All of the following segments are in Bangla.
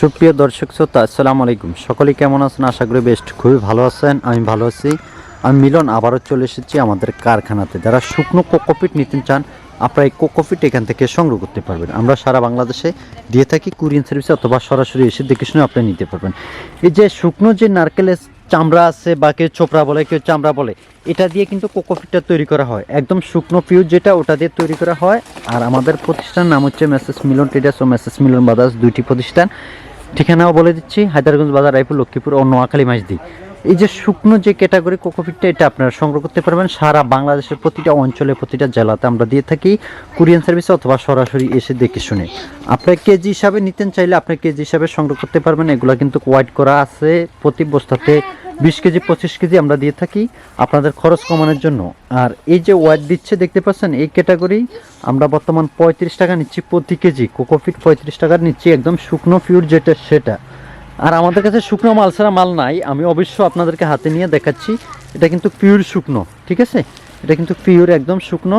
সুপ্রিয় দর্শক শ্রোতা, আসসালামু আলাইকুম। সকলে কেমন আছেন? আশা করি বেস্ট খুবই ভালো আছেন, আমি ভালো আছি। আমি মিলন, আবারও চলে এসেছি আমাদের কারখানাতে। যারা শুকনো কোকোপিট নিতে চান, আপনার এই কোকোপিট এখান থেকে সংগ্রহ করতে পারবেন। আমরা সারা বাংলাদেশে দিয়ে থাকি কুরিয়ান সার্ভিস অথবা সরাসরি এসে দেখে শুনে আপনি নিতে পারবেন। এই যে শুকনো যে নারকেলের চামড়া আছে বা কেউ চোপড়া বলে, কেউ চামড়া বলে, এটা দিয়ে কিন্তু কোকোফিটটা তৈরি করা হয়। একদম শুকনো পিউর যেটা, ওটা দিয়ে তৈরি করা হয়। আর আমাদের প্রতিষ্ঠান নাম হচ্ছে মেসেস মিলন ট্রেডার্স ও মেসেস মিলন বাদাস দুইটি প্রতিষ্ঠান। ঠিকানাও বলে দিচ্ছি, হায়দারগঞ্জ বাজার, রায়পুর, লক্ষ্মীপুর ও নোয়াখালী মাঝদি এই যে শুকনো যে ক্যাটাগরি কোকোপিটটা এটা আপনারা সংগ্রহ করতে পারবেন। সারা বাংলাদেশের প্রতিটা অঞ্চলে প্রতিটা জেলাতে আমরা দিয়ে থাকি। কুরিয়ান সার্ভিস অথবা সরাসরি এসে দেখে শুনে। আপনার কেজি হিসাবে নিতেন চাইলে আপনি কেজি হিসাবে সংগ্রহ করতে পারবেন। এগুলো কিন্তু হোয়াইট করা আছে। প্রতি বস্তাতে বিশ কেজি, পঁচিশ কেজি আমরা দিয়ে থাকি। আপনাদের খরচ কমানোর জন্য। আর এই যে ওয়াইট দিচ্ছে, দেখতে পাচ্ছেন, এই ক্যাটাগরি আমরা বর্তমান পঁয়ত্রিশ টাকা নিচ্ছি প্রতি কেজি। কোকোফিট পঁয়ত্রিশ টাকা নিচ্ছি। একদম শুকনো ফিউর যেটা, সেটা। আর আমাদের কাছে শুকনো মাল ছাড়া মাল নাই। আমি অবশ্য আপনাদেরকে হাতে নিয়ে দেখাচ্ছি। এটা কিন্তু পিওর শুকনো, ঠিক আছে? এটা কিন্তু পিওর একদম শুকনো।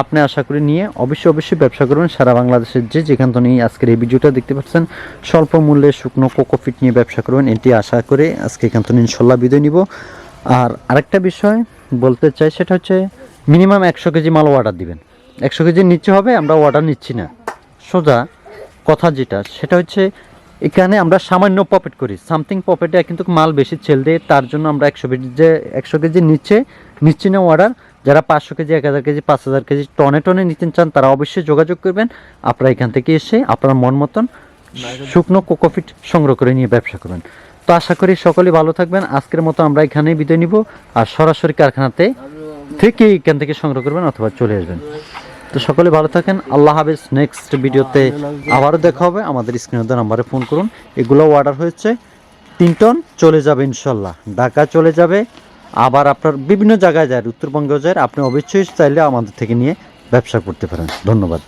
আপনি আশা করি নিয়ে অবশ্যই অবশ্যই ব্যবসা করবেন। সারা বাংলাদেশের যে যেখান থেকে আজকের এই ভিডিওটা দেখতে পাচ্ছেন, স্বল্প মূল্যে শুকনো কোকোফিট নিয়ে ব্যবসা করবেন। এটি আশা করে আজকে এখান থেকে ইনশাল্লাহ বিদায় নিব। আর আরেকটা বিষয় বলতে চাই, সেটা হচ্ছে মিনিমাম একশো কেজি মাল অর্ডার দিবেন। একশো কেজির নিচে হবে, আমরা অর্ডার নিচ্ছি না। সোজা কথা যেটা, সেটা হচ্ছে এখানে আমরা সামান্য প্রফিট করি। সামথিং প্রফিটে কিন্তু মাল বেশি সেল দেয়, তার জন্য আমরা একশো যে, একশো কেজি নিচ্ছে, নিচ্ছি না অর্ডার যারা পাঁচশো কেজি, এক হাজার কেজি, পাঁচ হাজার কেজি টনে টনে নিতে চান, তারা অবশ্যই যোগাযোগ করবেন। আপনারা এখান থেকে এসে আপনার মন মতন শুকনো কোকোফিট সংগ্রহ করে নিয়ে ব্যবসা করবেন। তো আশা করি সকলেই ভালো থাকবেন। আজকের মতো আমরা এখানেই বিদায় নিব। আর সরাসরি কারখানাতে থেকে এখান থেকে সংগ্রহ করবেন অথবা চলে আসবেন। তো সকলে ভালো থাকেন। আল্লাহ হাফেজ। নেক্সট ভিডিওতে আবারও দেখা হবে। আমাদের স্ক্রিনের নাম্বারে ফোন করুন। এগুলো অর্ডার হয়েছে। তিন টন চলে যাবে ইনশাল্লাহ। ঢাকা চলে যাবে। আবার আপনার বিভিন্ন জায়গায় যায়, উত্তরবঙ্গেও যায়। আপনি অবশ্যই চাইলে আমাদের থেকে নিয়ে ব্যবসা করতে পারেন। ধন্যবাদ।